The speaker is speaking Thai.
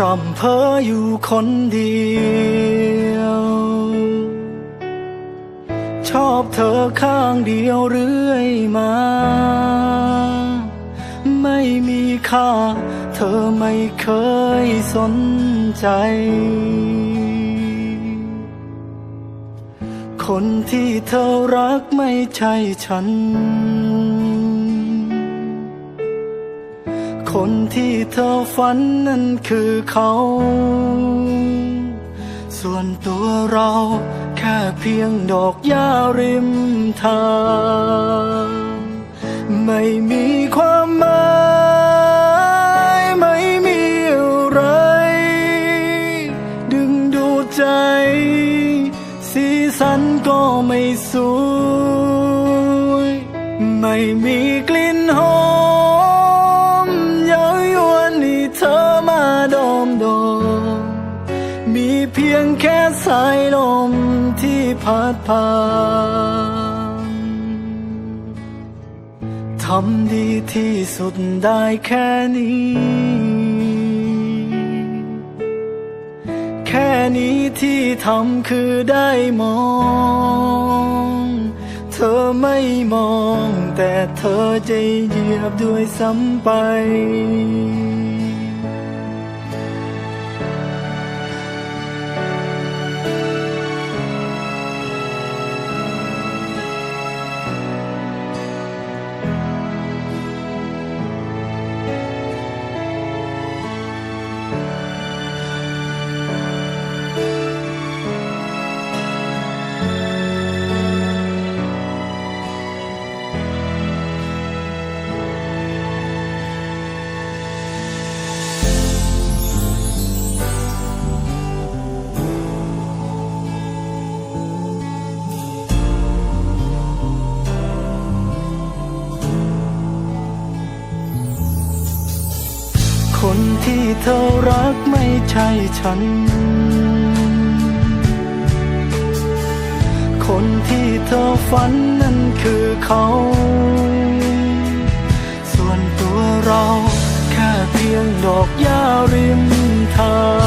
ร่ำเพ้ออยู่คนเดียว ชอบเธอข้างเดียวเรื่อยมา ไม่มีค่า เธอไม่เคยสนใจ คนที่เธอรักไม่ใช่ฉัน คนที่เธอฝันนั้นคือเขา ส่วนตัวเราแค่เพียงดอกหญ้าริมทาง ไม่มีความหมายไม่มีอะไร ดึงดูดใจ สีสันก็ไม่สวย ไม่มีกลิ่นหอม สายลมที่พัดผ่านทำดีที่สุดได้แค่นี้ แค่นี้ที่ทำคือได้มอง เธอไม่มอง แต่เธอใจเหยียบด้วยซ้ำไป ที่เธอรักไม่ใช่ฉัน คนที่เธอฝันนั่นคือเขา ส่วนตัวเราแค่เพียงดอกหญ้าริมทาง